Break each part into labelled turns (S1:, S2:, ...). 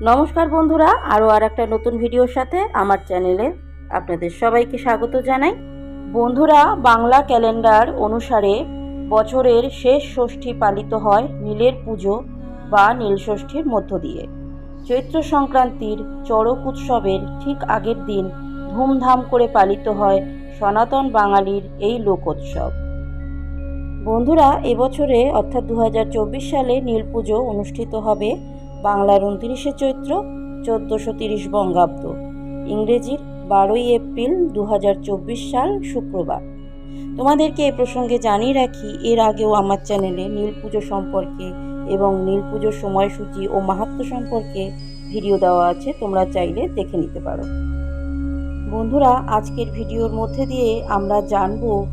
S1: নমস্কার বন্ধুরা, আরও আর একটা নতুন ভিডিওর সাথে আমার চ্যানেলে আপনাদের সবাইকে স্বাগত জানাই। বন্ধুরা, বাংলা ক্যালেন্ডার অনুসারে বছরের শেষ ষষ্ঠী পালিত হয় নীলের পুজো বা নীলষষ্ঠীর মধ্য দিয়ে। চৈত্র সংক্রান্তির চড়ক উৎসবের ঠিক আগের দিন ধুমধাম করে পালিত হয় সনাতন বাঙালির এই লোকোৎসব। বন্ধুরা, এবছরে অর্থাৎ দু হাজার চব্বিশ সালে নীল পুজো অনুষ্ঠিত হবে। বাংলার উনত্রিশে চৈত্র চোদ্দোশো তিরিশ বঙ্গাব্দ। ইংরেজির বারোই এপ্রিল দু হাজার চব্বিশ সাল শুক্রবার। তোমাদেরকে এ প্রসঙ্গে জানিয়ে রাখি, এর আগেও আমার চ্যানেলে নীল পুজো সম্পর্কে এবং নীল পুজোর সময়সূচি ও মাহাত্ম্য সম্পর্কে ভিডিও দেওয়া আছে, তোমরা চাইলে দেখে নিতে পারো। বন্ধুরা, আজকের ভিডিওর মধ্যে দিয়ে আমরা জানব,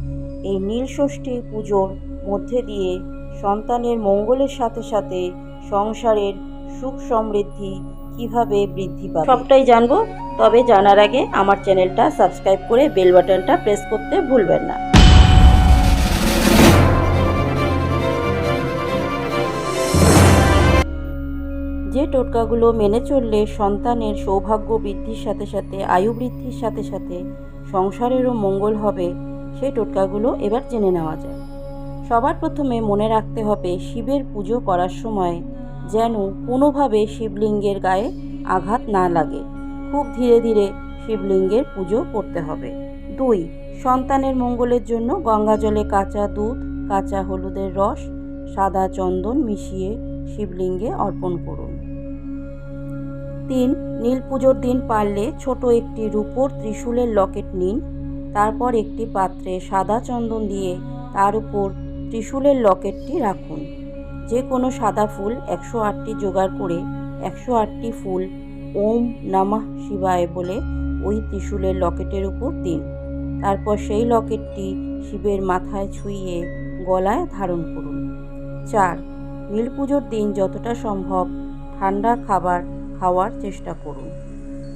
S1: এই নীল ষষ্ঠী পুজোর মধ্যে দিয়ে সন্তানের মঙ্গলের সাথে সাথে সংসারের সুখ সমৃদ্ধি কীভাবে বৃদ্ধি পাবে? সবটাই জানব, তবে জানার আগে আমার চ্যানেলটা সাবস্ক্রাইব করে বেল বাটনটা প্রেস করতে ভুলবেন না। যে টোটকাগুলো মেনে চললে সন্তানের সৌভাগ্য বৃদ্ধির সাথে সাথে, আয়ু বৃদ্ধির সাথে সাথে সংসারেরও মঙ্গল হবে সেই টোটকাগুলো এবার জেনে নেওয়া যায় সবার প্রথমে মনে রাখতে হবে, শিবের পুজো করার সময় যেন কোনোভাবে শিবলিঙ্গের গায়ে আঘাত না লাগে। খুব ধীরে ধীরে শিবলিঙ্গের পুজো করতে হবে। দুই, সন্তানের মঙ্গলের জন্য গঙ্গা জলে কাঁচা দুধ, কাঁচা হলুদের রস, সাদা চন্দন মিশিয়ে শিবলিঙ্গে অর্পণ করুন। তিন, নীল পুজোর দিন পারলে ছোট একটি রূপোর ত্রিশূলের লকেট নিন। তারপর একটি পাত্রে সাদা চন্দন দিয়ে তার উপর ত্রিশূলের লকেটটি রাখুন। যে কোনো সাদা ফুল একশো আটটি জোগাড় করে একশো আটটি ফুল ওম নমঃ শিবায় বলে ওই ত্রিশূলের লকেটের উপর দিন। তারপর সেই লকেটটি শিবের মাথায় ছুঁয়ে গলায় ধারণ করুন। চার, নীল পুজোর দিন যতটা সম্ভব ঠান্ডা খাবার খাওয়ার চেষ্টা করুন।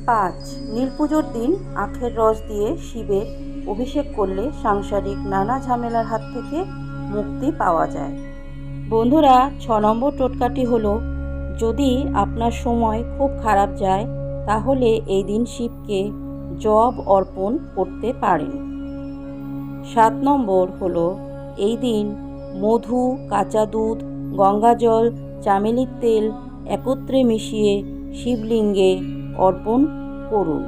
S1: পাঁচ, নীল পুজোর দিন আখের রস দিয়ে শিবের অভিষেক করলে সাংসারিক নানা ঝামেলার হাত থেকে মুক্তি পাওয়া যায়। বন্ধুরা, ছ নম্বর টোটকাটি হলো, যদি আপনার সময় খুব খারাপ যায়, তাহলে এই দিন শিবকে জব অর্পণ করতে পারেন। সাত নম্বর হলো, এই দিন মধু, কাঁচা দুধ গঙ্গাজল চামেলির তেল একত্রে মিশিয়ে শিবলিঙ্গে অর্পণ করুন।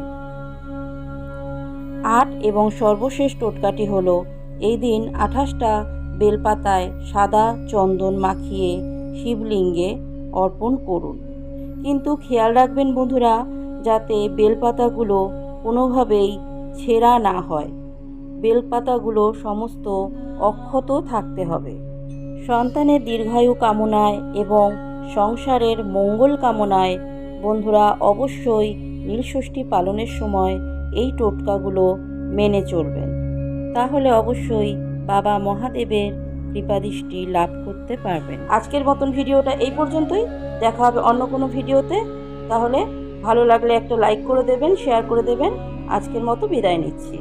S1: আট এবং সর্বশেষ টোটকাটি হলো, এই দিন আঠাশটা বেলপাতায় সাদা চন্দন মাখিয়ে শিবলিঙ্গে অর্পণ করুন। কিন্তু খেয়াল রাখবেন বন্ধুরা, যাতে বেলপাতাগুলো কোনোভাবেই ছেঁড়া না হয়। বেলপাতাগুলো সমস্ত অক্ষত থাকতে হবে। সন্তানের দীর্ঘায়ু কামনায় এবং সংসারের মঙ্গল কামনায় বন্ধুরা, অবশ্যই নীলষষ্ঠী পালনের সময় এই টোটকাগুলো মেনে চলবেন। তাহলে অবশ্যই বাবা মহাদেবের কৃপাদৃষ্টি লাভ করতে পারবেন। আজকের মতন ভিডিওটা এই পর্যন্তই। দেখা হবে অন্য কোনো ভিডিওতে। তাহলে ভালো লাগলে একটা লাইক করে দেবেন শেয়ার করে দেবেন। আজকের মতো বিদায় নিচ্ছি।